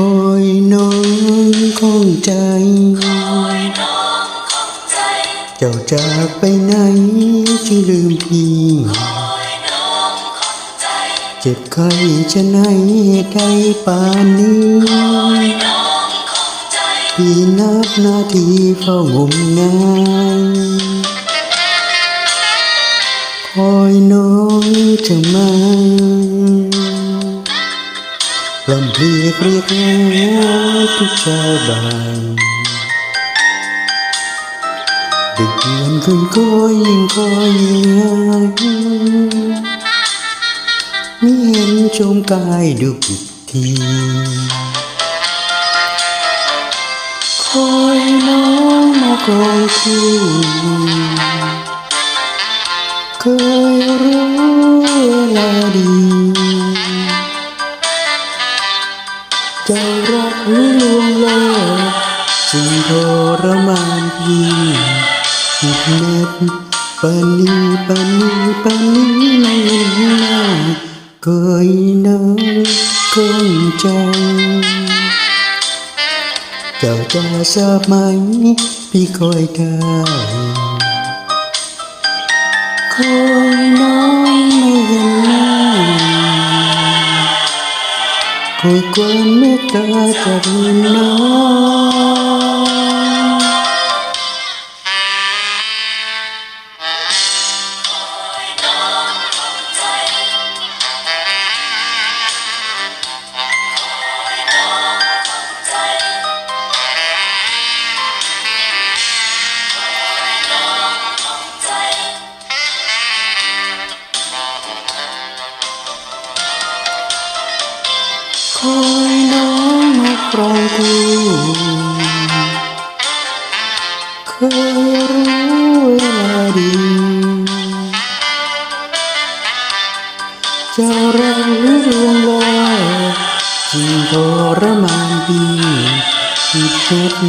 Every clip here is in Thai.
คอยน้องคงใจ เจ้าจากไปไหนจึงลืมพี่เจ็บไข้จะไหนใจป่านนี้พี่นับนาทีเฝ้างมงายคอยน้องจะมา ลำเพลียเรียกหาทุกเช้าบายดึกเดือนขึ้นก็ยิ่งคอยหายไม่เห็นชมกายดูอีกทีคอยน้องมาคอยคู่เจ้ารักหรือลวงโลกจึงทรมานพี่ผิดเน็ดปานีปานีปานนี้ไม่เห็นหน้าเคยน้องคงใจเจ้าจะทราบไหม พี่คอยได้คอ คอยค คอยน้องมาครองคูเคยรู้เวลาดีจ้ารักหรือลวงโลกจึงทรมานพี่ผิดเพชร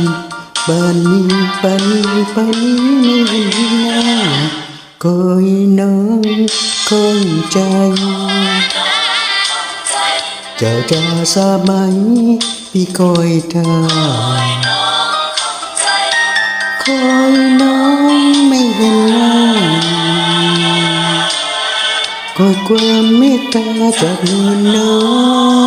บานนี้ปานนี้ปนนี้ไม่เห็นหน้าคอยน้องคงใจ จ้าจะทราบไหม พี่คอยทาคอยน้องไม่เห็นหน้าคอยความเมตตาจากนวลน้อง